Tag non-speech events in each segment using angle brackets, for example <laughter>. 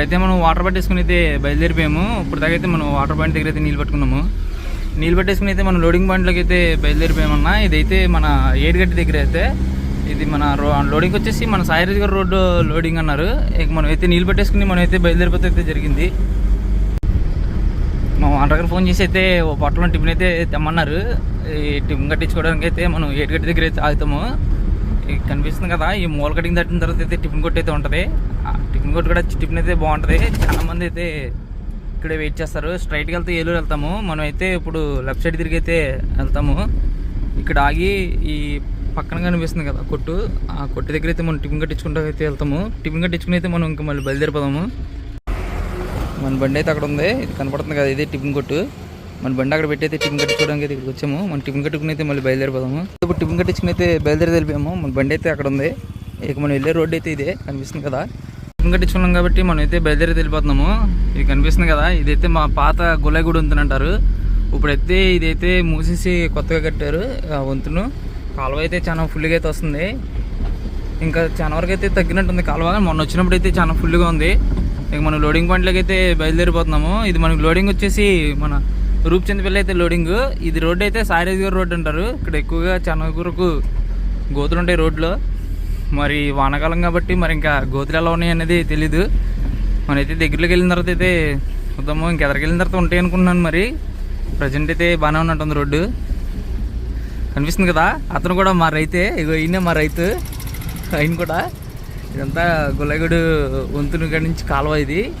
ఇప్పుడైతే మనం వాటర్ పట్టేసుకుని అయితే బయలుదేరిపోయాము. ఇప్పుడు దాకా అయితే మనం వాటర్ పాయింట్ దగ్గర అయితే నీళ్ళు పట్టుకున్నాము. నీళ్ళు పట్టేసుకుని అయితే మనం లోడింగ్ పాయింట్లోకి అయితే బయలుదేరిపోయామన్నా. ఇదైతే మన ఏడుగడ్డ దగ్గర అయితే ఇది మన రో లోడింగ్ వచ్చేసి మన సాయిరాజ్ గారు రోడ్డు లోడింగ్ అన్నారు. ఇక మనం అయితే నీళ్ళు పట్టేసుకుని మనం అయితే బయలుదేరిపోతే అయితే జరిగింది. మా వాటర్ దగ్గర ఫోన్ చేసి అయితే ఓ పొట్టలో టిఫిన్ అయితే తెమ్మన్నారు. ఈ టిఫిన్ కట్టించుకోవడానికి అయితే మనం ఏటుగడ్డ దగ్గర అయితే ఆగుతాము. కనిపిస్తుంది కదా ఈ మూల కటింగ్ తట్టిన తర్వాత అయితే టిఫిన్ కొట్టు అయితే ఉంటుంది. టిఫిన్ కొట్టు కూడా టిఫిన్ అయితే బాగుంటుంది. చాలా మంది అయితే ఇక్కడే వెయిట్ చేస్తారు. స్ట్రైట్కి వెళ్తే ఏలూరు వెళ్తాము. మనం అయితే ఇప్పుడు లెఫ్ట్ సైడ్ తిరిగి అయితే వెళ్తాము. ఇక్కడ ఆగి ఈ పక్కన కనిపిస్తుంది కదా కొట్టు. ఆ కొట్టు దగ్గర అయితే మనం టిఫిన్ కట్టించుకుంటూ అయితే వెళ్తాము. టిఫిన్ కట్టించుకుని అయితే మనం ఇంకా మళ్ళీ బయలుదేరిపోదాము. మన బండి అయితే అక్కడ ఉంది. ఇది కనపడుతుంది కదా ఇదే టిఫిన్ కొట్టు. మన బండి అక్కడ పెట్టయితే టిఫిన్ కట్టించుకోవడానికి అయితే ఇక్కడికి వచ్చాము. మన టిఫిన్ కట్టుకుని అయితే మళ్ళీ బయలుదేరిపోదాము. ఇప్పుడు టిఫిన్ కట్టించుకుని అయితే బయలుదేరి వెళ్ళిపోయాము మన బండి అయితే అక్కడ ఉంది. ఇక మనం వెళ్ళే రోడ్డు అయితే ఇదే కనిపిస్తుంది కదా. టిఫిన్ కట్టించుకున్నాం కాబట్టి మనం అయితే బయలుదేరి వెళ్ళిపోతున్నాము. ఇది కనిపిస్తుంది కదా. ఇదైతే మా పాత గులాయి వంతుని అంటారు. ఇప్పుడైతే ఇదైతే మూసేసి కొత్తగా కట్టారు వంతును. కాలువ అయితే చాలా ఫుల్గా అయితే వస్తుంది. ఇంకా చాలా వరకు అయితే తగ్గినట్టుంది కాలువ. మొన్న వచ్చినప్పుడు అయితే చాలా ఫుల్గా ఉంది. ఇక మనం లోడింగ్ పాయింట్లోకి అయితే బయలుదేరిపోతున్నాము. ఇది మనకి లోడింగ్ వచ్చేసి మన రూప్చంద్పల్లి అయితే లోడింగ్ ఇది రోడ్ అయితే సాయిరాజ్ గారు రోడ్ అంటారు. ఇక్కడ ఎక్కువగా చాలా గోతులు ఉంటాయి రోడ్లో మరి వానాకాలం కాబట్టి మరి ఇంకా గోతులు ఎలా ఉన్నాయి అనేది తెలీదు. మనైతే దగ్గరలోకి వెళ్ళిన తర్వాత అయితే చూద్దాము. ఇంక ఎదరికి వెళ్ళిన తర్వాత ఉంటాయి అనుకున్నాను మరి. ప్రజెంట్ అయితే బాగానే ఉన్నట్టుంది రోడ్డు. కనిపిస్తుంది కదా? అతను కూడా మా రైతే. ఇగో ఈయన మా రైతు. ఆయన కూడా. ఇదంతా గుల్లగూడు వంతుని కాడి నుంచి కాలువ ఇది.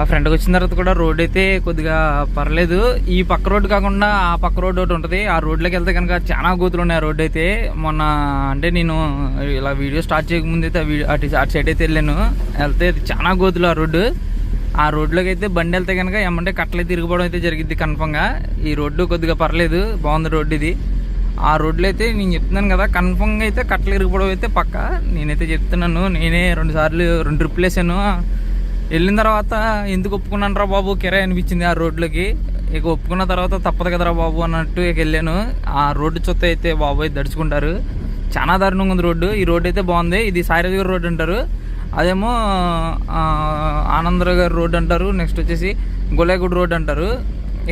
అలా ఫ్రంట్కి వచ్చిన తర్వాత కూడా రోడ్ అయితే కొద్దిగా పర్లేదు. ఈ పక్క రోడ్డు కాకుండా ఆ పక్క రోడ్డు ఒకటి ఉంటుంది. ఆ రోడ్లోకి వెళ్తే కనుక చాలా గోతులు ఉన్నాయి ఆ రోడ్డు అయితే. మొన్న అంటే నేను ఇలా వీడియో స్టార్ట్ చేయకముందు అయితే అటు అటు సైడ్ అయితే వెళ్ళాను. వెళ్తే చాలా గోతులు ఆ రోడ్డు. ఆ రోడ్లోకి అయితే బండి వెళ్తే కనుక ఏమంటే కట్టలే తిరిగిపోవడం అయితే జరిగింది కన్ఫామ్గా. ఈ రోడ్డు కొద్దిగా పర్లేదు. బాగుంది రోడ్డు ఇది. ఆ రోడ్లో అయితే నేను చెప్తున్నాను కదా కన్ఫామ్గా అయితే కట్టలు ఇరిగిపోవడం అయితే పక్క. నేనైతే చెప్తున్నాను నేనే రెండు సార్లు రెండు ట్రిప్పులు వేసాను. వెళ్ళిన తర్వాత ఎందుకు ఒప్పుకున్నాను రా బాబు? కిరాయి అనిపించింది ఆ రోడ్లోకి. ఇక ఒప్పుకున్న తర్వాత తప్పదు కదరా బాబు అన్నట్టు ఇక వెళ్ళాను. ఆ రోడ్డు చుట్టూ అయితే బాబోయ్ దడుచుకుంటారు. చాలా దారుణంగా ఉంది రోడ్డు. ఈ రోడ్డు అయితే బాగుంది. ఇది సాయిరాజు గారి రోడ్డు అంటారు. అదేమో ఆనందరావు గారి రోడ్డు అంటారు. నెక్స్ట్ వచ్చేసి గొలాయిగూడ రోడ్డు అంటారు.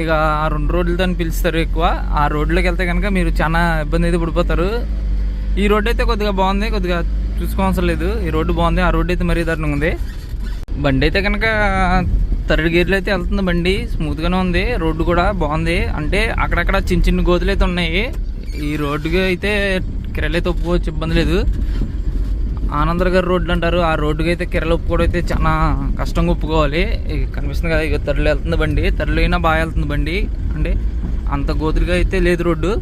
ఇక ఆ రెండు రోడ్లతో పిలుస్తారు ఎక్కువ. ఆ రోడ్లోకి వెళ్తే కనుక మీరు చాలా ఇబ్బంది అయితే పడిపోతారు. ఈ రోడ్డు అయితే కొద్దిగా బాగుంది. కొద్దిగా చూసుకోవాల్సిన లేదు. ఈ రోడ్డు బాగుంది. ఆ రోడ్డు అయితే మరీ దారుణంగా ఉంది. బండి అయితే కనుక థర్డ్ గేర్లో అయితే వెళ్తుంది బండి. స్మూత్గానే ఉంది. రోడ్డు కూడా బాగుంది. అంటే అక్కడక్కడ చిన్న చిన్న గోతులు అయితే ఉన్నాయి. ఈ రోడ్డుకి అయితే కిరలు అయితే ఒప్పుకోవచ్చు. ఇబ్బంది లేదు. ఆనందర్ గారి రోడ్లు అంటారు. ఆ రోడ్డుకి అయితే కిరలు ఒప్పుకోవడం అయితే చాలా కష్టంగా ఒప్పుకోవాలి. కనిపిస్తుంది కదా ఇక తరలి వెళ్తుంది బండి. తరలి అయినా బాగా వెళ్తుంది బండి. అంటే అంత గోతులుగా అయితే లేదు రోడ్డు.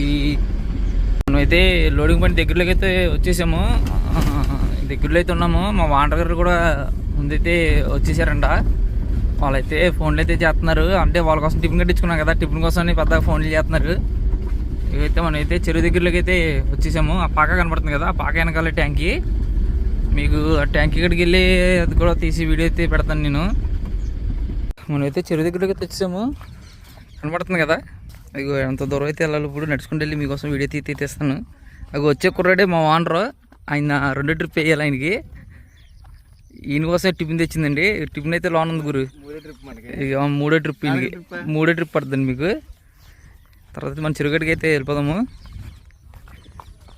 ఈ మనమైతే లోడింగ్ పాయింట్ దగ్గరలోకి అయితే వచ్చేసాము. దగ్గరలో అయితే ఉన్నాము. మా వాండర్ గారు కూడా ముందైతే వచ్చేసారంట. వాళ్ళైతే ఫోన్లు అయితే చేస్తున్నారు. అంటే వాళ్ళ కోసం టిఫిన్ కట్టించుకున్నాం కదా టిఫిన్ కోసం పెద్దగా ఫోన్లు చేస్తున్నారు. ఇవైతే మనం అయితే చెరువు దగ్గరలోకి అయితే వచ్చేసాము. ఆ పాక కనపడుతుంది కదా ఆ పాక వెనకాల ట్యాంకీ. మీకు ఆ ట్యాంకీ ఇక్కడికి వెళ్ళి అది కూడా తీసి వీడియో అయితే పెడతాను నేను. మనమైతే చెరువు దగ్గరలోకి అయితే వచ్చేసాము. కనపడుతుంది కదా. అదిగో ఎంత దూరం అయితే వెళ్ళాలి ఇప్పుడు నడుచుకుంటూ వెళ్ళి మీకోసం వీడియో తీసి తీస్తాను అవి వచ్చే కుర్రాడే మా వానరు ఆయన రెండు ట్రిప్ వేయాలి ఆయనకి. ఈయన కోసం టిఫిన్ తెచ్చిందండి. టిఫిన్ అయితే లోన్ ఉంది గురు. మూడో ట్రిప్ ఈయనకి. మూడో ట్రిప్ పడుతుంది మీకు. తర్వాత మన చెరుగడికి అయితే వెళ్ళిపోదాము.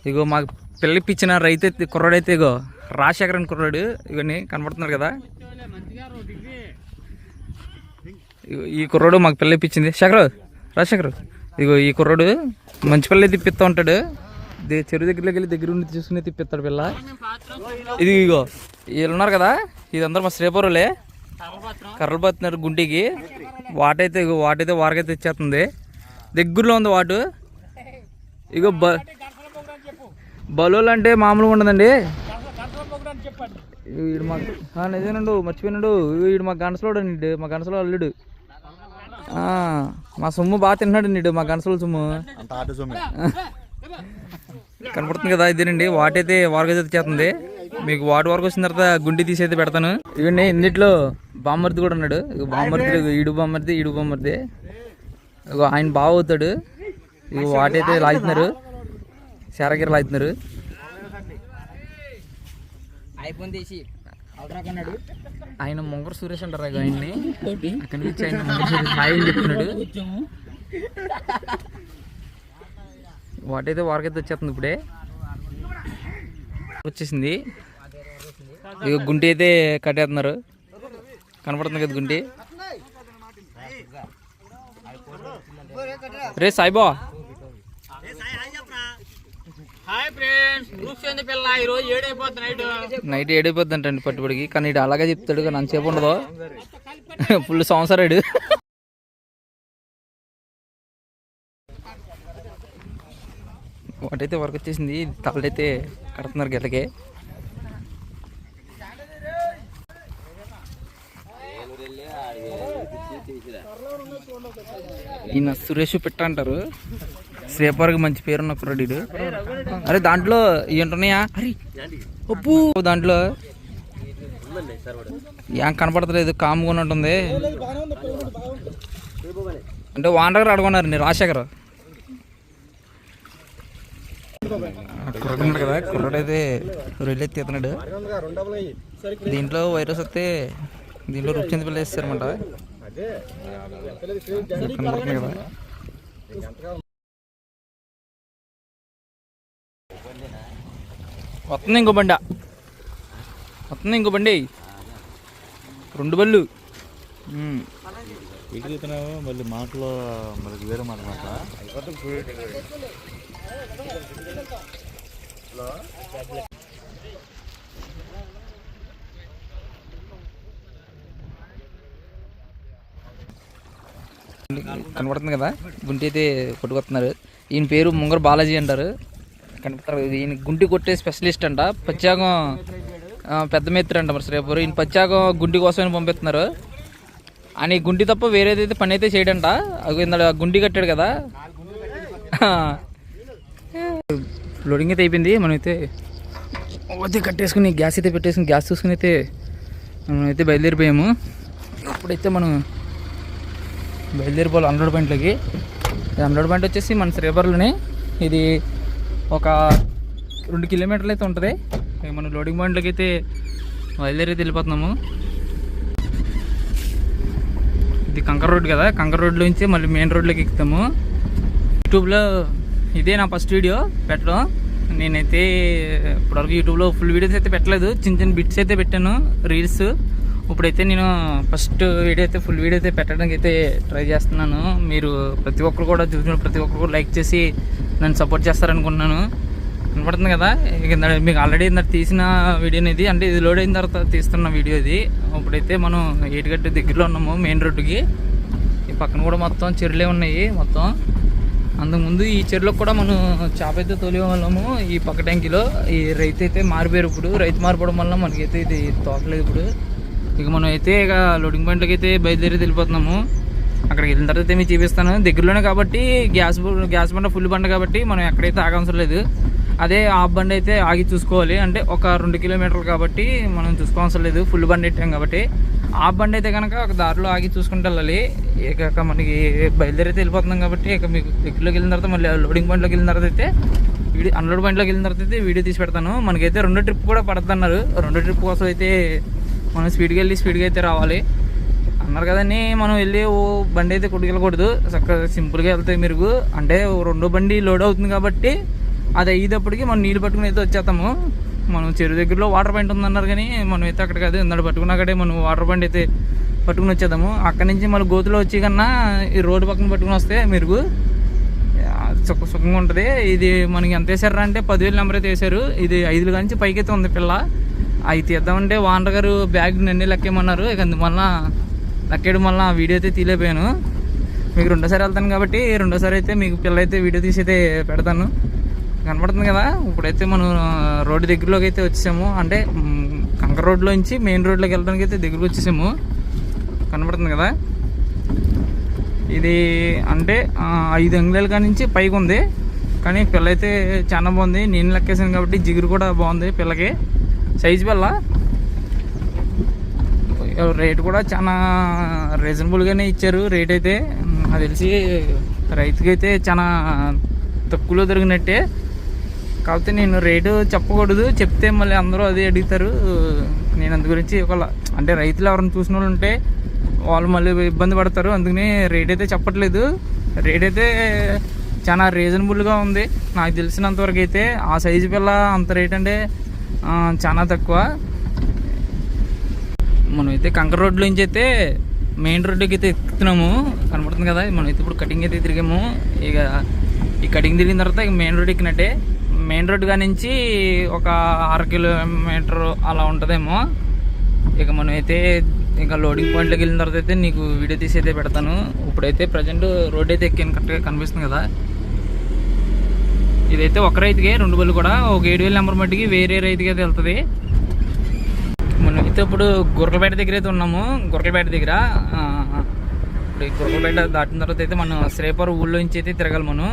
ఇగో మాకు పిల్ల ఇప్పించిన రైతు అయితే కుర్రాడైతే ఇగో రాజశేఖరన్ కుర్రాడు. ఇవన్నీ కనపడుతున్నారు కదా. ఇగో ఈ కుర్రాడు మాకు పిల్ల ఇప్పించింది. శేఖర్ రాజశేఖర్. ఇగో ఈ కుర్రాడు మంచి పిల్ల తిప్పిస్తూ ఉంటాడు. చెరువు దగ్గరలోకి వెళ్ళి దగ్గర ఉండి చూసుకుని తిప్పిస్తాడు పిల్ల. ఇది ఇగో వీళ్ళు ఉన్నారు కదా ఇదందరూ మా శ్రీపురులే. కర్రలు పడుతున్నారు గుంటికి. వాటైతే ఇగో వాటైతే వారికైతే ఇచ్చేస్తుంది దగ్గరలో ఉంది వాటు. ఇగో బ బలోలు అంటే మామూలుగా ఉండదండి. వీడు మా ఆ, నిజమేనండు మర్చిపోయినాడు. వీడు మా గనసలోడు నీడు మా గనసలో అల్లుడు. మా సొమ్ము బాగా తిన్నాడు నీడు మా ఆట సొమ్మె. <laughs> కనపడుతుంది కదా ఇదేనండి. వాటైతే వారికి అయితే చేస్తుంది. మీకు వాటి వరకు వచ్చిన తర్వాత గుండి తీసి అయితే పెడతాను. ఇవన్నీ ఇన్నిట్లో బామ్మర్ది కూడా ఉన్నాడు. బామ్మర్ది ఇగో ఈడు బామ్మర్ది ఈడు బామ్మర్ది. ఆయన బావ అవుతాడు. ఇగో వాటైతే లాగుతున్నారు. అవుట్రా కొన్నాడు ఆయన ముంగర సురేష్ అంటారు ఇక ఆయన్ని. అక్కడి నుంచి ఆయన ముంగర సురేష్ హాయ్ అని చెప్తున్నాడు. వాటైతే వారికైతే వచ్చేస్తుంది ఇప్పుడే. వచ్చేసింది. ఇక గుంటి అయితే కట్టేస్తున్నారు. కనపడుతుంది కదా గుంటి. రే సాయిబా నైట్. ఏడైపోద్ది అంటండి పట్టుబడికి. కానీ ఇటు అలాగే చెప్తాడు కానీ అంతసేపు ఉండదు. ఫుల్ సంవత్సరాడు. వాటైతే వర్క్ వచ్చేసింది తాళ్ళైతే కడుతున్నారు గెలకే. ఈయన సురేష్ పెట్ట అంటారు. శ్రీపర్కి మంచి పేరున్న కుర్రాడు ఈడు. అరే దాంట్లో ఏంటున్నాయా అరే ఉప్పు దాంట్లో ఏం కనపడతలేదు కామ్గా ఉంటుంది అంటే వాండగర్ అడుగున్నారు నేను రాజశేఖర్. కుర్రాడు ఉన్నాడు కదా కుర్రాడు అయితే రొయ్యలు తీస్తున్నాడు దీంట్లో వైరస్ వస్తే దీంట్లో రుచి పిల్ల వేస్తారన్నమాట. కనపడుతుంది కదా. వస్తుంది ఇంకో బండ. వస్తుంది ఇంకో బండి. రెండు బళ్ళు. ఎగురుతున్నావు మళ్ళీ మాటలో మళ్ళీ వేరే మాట మాట కనపడుతుంది కదా? గుంటి అయితే కొట్టుకొస్తున్నారు. ఈయన పేరు ముంగర బాలాజీ అంటారు. కనపడతారు ఈయన గుంటి కొట్టే స్పెషలిస్ట్ అంట. పచ్చాగం పెద్ద మేత్రి అంట మరి రేపు ఈయన పచ్చాగం గుంటి కోసమని పంపిస్తున్నారు. అని గుంటి తప్ప వేరేదైతే పని అయితే చేయడంట. అగో గుండి గుంటి కట్టాడు కదా. లోడింగ్ అయితే అయిపోయింది. మనమైతే అయితే కట్టేసుకుని గ్యాస్ అయితే పెట్టేసుకుని గ్యాస్ చూసుకుని అయితే మనమైతే బయలుదేరిపోయాము. ఇప్పుడైతే మనం బయలుదేరిపోవాలి అన్లోడ్ పాయింట్లోకి అన్లోడ్ పాయింట్ వచ్చేసి మన శ్రీబర్లోనే ఇది ఒక రెండు కిలోమీటర్లు అయితే ఉంటుంది. మనం లోడింగ్ పాయింట్లోకి అయితే బయలుదేరి అయితే వెళ్ళిపోతున్నాము. ఇది కంకర్ రోడ్ కదా. కంకర్ రోడ్లోంచి నుంచి మళ్ళీ మెయిన్ రోడ్లోకి ఎక్కుతాము. యూట్యూబ్లో ఇదే నా ఫస్ట్ వీడియో పెట్టడం. నేనైతే ఇప్పటివరకు యూట్యూబ్లో ఫుల్ వీడియోస్ అయితే పెట్టలేదు. చిన్న చిన్న బిట్స్ అయితే పెట్టాను రీల్స్ ఇప్పుడైతే నేను ఫస్ట్ వీడియో అయితే ఫుల్ వీడియో అయితే పెట్టడానికి అయితే ట్రై చేస్తున్నాను. మీరు ప్రతి ఒక్కరు కూడా చూసిన ప్రతి ఒక్కరు కూడా లైక్ చేసి నన్ను సపోర్ట్ చేస్తారనుకున్నాను కనపడుతుంది కదా? ఇక మీకు ఆల్రెడీ ఇందాక తీసిన వీడియో ఇది. అంటే ఇది లోడ్ అయిన తర్వాత తీస్తున్న వీడియో ఇది. ఇప్పుడైతే మనం ఏటిగట్టు దగ్గరలో ఉన్నాము మెయిన్ రోడ్డుకి ఈ పక్కన కూడా మొత్తం చెరులే ఉన్నాయి మొత్తం. అంతకుముందు ఈ చెరులకు కూడా మనం చేప అయితే తోలే వాళ్ళము ఈ పక్క ట్యాంకీలో. ఈ రైతు అయితే మారిపోయారు ఇప్పుడు. రైతు మారిపోవడం వల్ల మనకైతే ఇది తోకలేదు ఇప్పుడు. ఇక మనం అయితే ఇక లోడింగ్ పాయింట్లకి అయితే బయలుదేరి వెళ్ళిపోతున్నాము. అక్కడికి వెళ్ళిన తర్వాత అయితే మీకు చూపిస్తాను. దగ్గరలోనే కాబట్టి గ్యాస్ గ్యాస్ బండ ఫుల్ బండ కాబట్టి మనం ఎక్కడైతే ఆగవసరం లేదు. అదే ఆఫ్ బండి అయితే ఆగి చూసుకోవాలి. అంటే ఒక రెండు కిలోమీటర్లు కాబట్టి మనం చూసుకోవసరం లేదు. ఫుల్ బండి పెట్టాం కాబట్టి. ఆ బండి అయితే కనుక ఒక దారిలో ఆగి చూసుకుంటూ వెళ్ళాలి ఇక మనకి బయలుదేరి అయితే వెళ్ళిపోతున్నాం కాబట్టి ఇక మీకు దగ్గరలోకి వెళ్ళిన తర్వాత మళ్ళీ లోడింగ్ పాయింట్లోకి వెళ్ళిన తర్వాత అయితే వీడియో అన్లోడ్ పాయింట్లోకి వెళ్ళిన తర్వాత అయితే వీడియో తీసి పెడతాను. మనకైతే రెండో ట్రిప్ కూడా పడుతున్నారు రెండో ట్రిప్ కోసం అయితే మనం స్పీడ్గా వెళ్ళి స్పీడ్గా అయితే రావాలి. అన్నారు కదండి మనం వెళ్ళి ఓ బండి అయితే కొట్టుకెళ్ళకూడదు. చక్కగా సింపుల్గా వెళ్తాయి మీరు అంటే రెండో బండి లోడ్ అవుతుంది కాబట్టి అది అయ్యేటప్పటికి మనం నీళ్ళు పట్టుకుని అయితే వచ్చేస్తాము. మనం చెరువు దగ్గరలో వాటర్ పాయింట్ ఉందన్నారు కానీ మనం అయితే అక్కడ కాదు ఇందాడు పట్టుకున్నాకడే మనం వాటర్ పాయింట్ అయితే పట్టుకుని వచ్చేద్దాము. అక్కడి నుంచి మళ్ళీ గోతులో వచ్చి కన్నా ఈ రోడ్డు పక్కన పట్టుకుని వస్తే మెరుగు. సుఖ సుఖంగా ఉంటుంది. ఇది మనకి ఎంత వేసారా అంటే పదివేలు నెంబర్ అయితే వేశారు. ఇది ఐదుల నుంచి పైకి అయితే ఉంది పిల్ల. అవి తీద్దామంటే వాండర్ గారు బ్యాగ్ నన్ను లెక్కేయమన్నారు. ఇక అందువల్ల లెక్కేయడం వల్ల ఆ వీడియో అయితే తీలేపోయాను మీకు రెండోసారి వెళ్తాను కాబట్టి రెండోసారి అయితే మీకు పిల్ల అయితే వీడియో తీసి అయితే పెడతాను. కనబడుతుంది కదా. ఇప్పుడైతే మనం రోడ్డు దగ్గరలోకి అయితే వచ్చేసాము. అంటే కంకర రోడ్లో నుంచి మెయిన్ రోడ్లోకి వెళ్ళడానికి అయితే దగ్గరకు వచ్చేసాము. కనబడుతుంది కదా. ఇది అంటే ఐదు అంగుళాల కాడి నుంచి పైకి ఉంది. కానీ పిల్ల అయితే చాలా బాగుంది. నేను లెక్కేసాను కాబట్టి జిగురు కూడా బాగుంది పిల్లకి. సైజు పిల్ల? రేట్ కూడా చాలా రీజనబుల్గానే ఇచ్చారు. రేట్ అయితే నాకు తెలిసి రైతుకి అయితే చాలా తక్కువలో దొరికినట్టే. కాకపోతే నేను రేటు చెప్పకూడదు. చెప్తే మళ్ళీ అందరూ అదే అడుగుతారు. నేను అందు గురించి ఒకవేళ అంటే రైతులు ఎవరైనా చూసిన వాళ్ళు ఉంటే వాళ్ళు మళ్ళీ ఇబ్బంది పడతారు. అందుకని రేట్ అయితే చెప్పట్లేదు. రేట్ అయితే చాలా రీజనబుల్గా ఉంది. నాకు తెలిసినంతవరకు అయితే ఆ సైజు పిల్ల అంత రేట్ అంటే చాలా తక్కువ. మనం అయితే కంకర రోడ్లో నుంచి అయితే మెయిన్ రోడ్డుకి అయితే ఎక్కుతున్నాము. కనబడుతుంది కదా? మనం అయితే ఇప్పుడు కటింగ్ అయితే తిరిగాము. ఇక ఈ కటింగ్ తిరిగిన తర్వాత ఇక మెయిన్ రోడ్ ఎక్కినట్టే. మెయిన్ రోడ్ నుంచి ఒక అర కిలోమీటర్ అలా ఉంటుందేమో. ఇక మనం అయితే ఇంకా లోడింగ్ పాయింట్లోకి వెళ్ళిన తర్వాత అయితే నీకు వీడియో తీసి అయితే పెడతాను. ఇప్పుడైతే ప్రజెంట్ రోడ్ అయితే ఎక్కాను కరెక్ట్గా కనిపిస్తుంది కదా. ఇదైతే ఒక రైతుకే రెండు బళ్ళు కూడా. ఒక ఏడు వేల నెంబర్ మట్టికి వేరే రైతుకి అయితే వెళ్తుంది. మనం అయితే ఇప్పుడు గుర్రపేట దగ్గర అయితే ఉన్నాము. గుర్రపేట దగ్గర. ఇప్పుడు ఈ దాటిన తర్వాత అయితే మనం శ్రీపురం ఊళ్ళో నుంచి అయితే తిరగాలి మనం.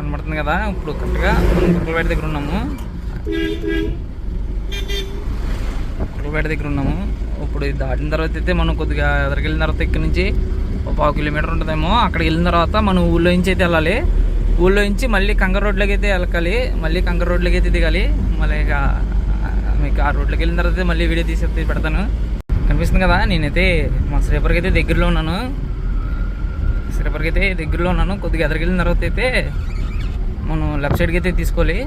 కనబడుతుంది కదా. ఇప్పుడు కరెక్ట్గా మనం గుర్రలపేట దగ్గర ఉన్నాము. గుర్రలపేట దగ్గర ఉన్నాము. ఇప్పుడు దాటిన తర్వాత అయితే మనం కొద్దిగా ఎదరికి వెళ్ళిన తర్వాత ఇక్కడ నుంచి ఒక పావు కిలోమీటర్ ఉంటుందేమో. అక్కడికి వెళ్ళిన తర్వాత మనం ఊళ్ళో నుంచి అయితే వెళ్ళాలి. ఊళ్ళో నుంచి మళ్ళీ కంగర్ రోడ్లోకి అయితే వెళ్ళాలి. మళ్ళీ కంగర్ రోడ్లోకి అయితే దిగాలి. మళ్ళీ ఇక మీకు ఆ రోడ్లోకి వెళ్ళిన తర్వాత మళ్ళీ వీడియో తీసి పెడతాను. కనిపిస్తుంది కదా నేనైతే మా శ్రీపర్కి అయితే దగ్గరలో ఉన్నాను. శ్రీపర్కి అయితే దగ్గరలో ఉన్నాను. కొద్దిగా ఎదరికి వెళ్ళిన తర్వాత అయితే లెఫ్ట్ సైడ్కి అయితే తీసుకోవాలి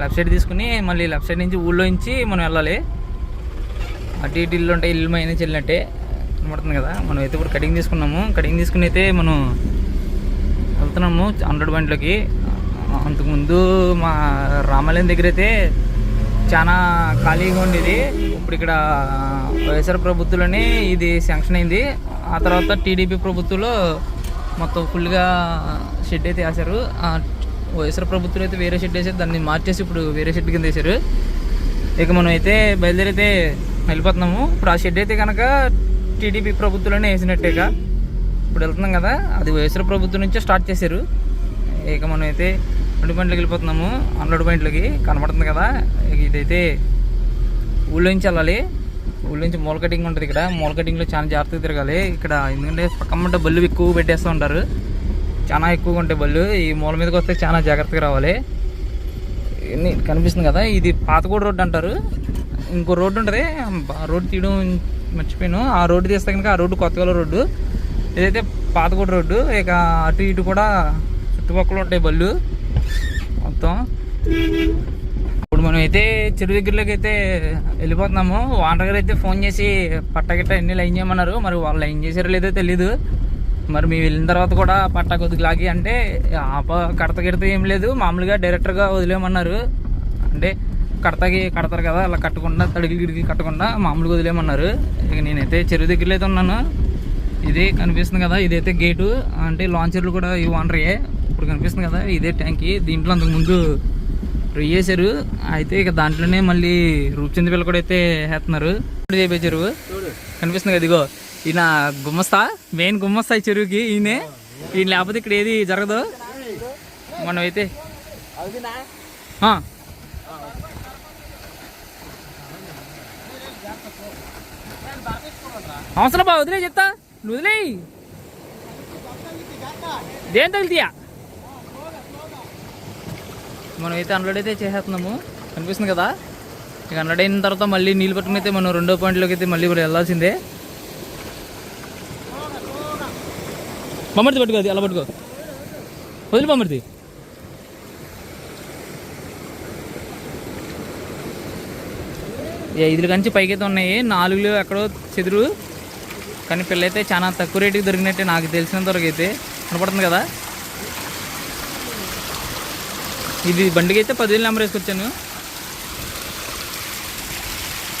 లెఫ్ట్ సైడ్ తీసుకుని మళ్ళీ లెఫ్ట్ సైడ్ నుంచి ఊళ్ళో నుంచి మనం వెళ్ళాలి. అటు ఇటు ఇల్లు ఉంటాయి ఇల్లు మైన వెళ్ళినట్టే కనబడుతుంది కదా. మనం అయితే ఇప్పుడు కటింగ్ తీసుకున్నాము. కటింగ్ తీసుకుని అయితే మనం వెళ్తున్నాము హండ్రెడ్ బండ్లకి అంతకుముందు మా రామాలయం దగ్గర అయితే చాలా ఖాళీగా ఉండేది. ఇప్పుడు ఇక్కడ వైఎస్ఆర్ ప్రభుత్వంలోనే ఇది శాంక్షన్ అయింది. ఆ తర్వాత టీడీపీ ప్రభుత్వంలో మొత్తం ఫుల్గా షెడ్ అయితే వేశారు. వైఎస్ఆర్ ప్రభుత్వం అయితే వేరే షెడ్ వేసారు దాన్ని మార్చేసి ఇప్పుడు వేరే షెడ్ కింద వేశారు. ఇక మనం అయితే బయలుదేరైతే వెళ్ళిపోతున్నాము. ఇప్పుడు ఆ షెడ్ అయితే కనుక టీడీపీ ప్రభుత్వంలోనే వేసినట్టేగా. ఇప్పుడు వెళ్తున్నాం కదా అది వైఎస్ఆర్ ప్రభుత్వం నుంచే స్టార్ట్ చేశారు. ఇక మనం అయితే రెండు పాయింట్లకి వెళ్ళిపోతున్నాము. అన్లోడ్ పాయింట్లకి కనబడుతుంది కదా. ఇక ఇదైతే ఊళ్ళో నుంచి వెళ్ళాలి. ఊళ్ళో నుంచి మూల కటింగ్ ఉంటుంది ఇక్కడ. మూల కటింగ్లో చాలా జాగ్రత్తగా తిరగాలి. ఇక్కడ ఎందుకంటే పక్కన బళ్ళు ఎక్కువ పెట్టేస్తూ ఉంటారు. చాలా ఎక్కువగా ఉంటాయి బళ్ళు ఈ మూల మీదకి వస్తే చాలా జాగ్రత్తగా రావాలి. కనిపిస్తుంది కదా ఇది పాతగూడ రోడ్డు అంటారు. ఇంకో రోడ్డు ఉంటుంది రోడ్డు తీయడం మర్చిపోయాను. ఆ రోడ్డు తీస్తే కనుక ఆ రోడ్డు కొత్తగల రోడ్డు. ఇదైతే పాతగూడ రోడ్డు ఇక అటు ఇటు కూడా చుట్టుపక్కల ఉంటాయి బళ్ళు. మొత్తం. ఇప్పుడు మనం అయితే చెరువు దగ్గరలోకి అయితే వెళ్ళిపోతున్నాము. వాటర్ గారు అయితే ఫోన్ చేసి పట్ట గిట్ట ఎన్ని లైన్ చేయమన్నారు. మరి వాళ్ళు లైన్ చేసారో లేదో తెలీదు. మరి మేము వెళ్ళిన తర్వాత కూడా పట్ట కొద్దిగా లాగి అంటే ఆప కడత గిడత ఏం లేదు. మామూలుగా డైరెక్టర్గా వదిలేయమన్నారు. అంటే కడతకి కడతారు కదా అలా కట్టకుండా తడికి గిడికి కట్టకుండా మామూలుగా వదిలేయమన్నారు. ఇక నేనైతే చెరువు దగ్గరలో అయితే ఉన్నాను. ఇది కనిపిస్తుంది కదా ఇదైతే గేటు అంటే లాంచర్లు కూడా ఈ వానరయ్యే ఇప్పుడు కనిపిస్తుంది కదా ఇదే ట్యాంకి దీంట్లో అంతకు ముందు చేశారు అయితే ఇక దాంట్లోనే మళ్ళీ రూపచంద్ పిల్ల కూడా అయితే వేస్తున్నారు. చేపే చెరువు. కనిపిస్తుంది కదా ఇదిగో. ఈయన గుమ్మస్తా మెయిన్ గుమ్మస్తా ఈ చెరువుకి ఈయనే. ఈయన లేకపోతే ఇక్కడ ఏది జరగదు. మనం అయితే అవసరం బా వదిలే చెప్తా. నువ్వు వదిలే దేని తగిలితీయా మనం అయితే అన్లోడ్ అయితే చేసేస్తున్నాము. కనిపిస్తుంది కదా? ఇక అన్లోడ్ అయిన తర్వాత మళ్ళీ నీళ్ళు పట్టుకుని అయితే మనం రెండో పాయింట్లోకి అయితే మళ్ళీ ఇప్పుడు వెళ్ళాల్సిందే. బొమ్మర్తి పట్టుకో అది అలా పట్టుకో. వదిలి బొమ్మర్తి ఐదుల కంచి పైకి అయితే ఉన్నాయి. నాలుగులు ఎక్కడో చెదురు. కానీ పిల్ల చాలా తక్కువ రేటుకి దొరికినట్టే నాకు తెలిసినంత వరకు అయితే. కనపడుతుంది కదా? ఇది బండికి అయితే పదివేలు నెంబర్ వేసుకొచ్చాను.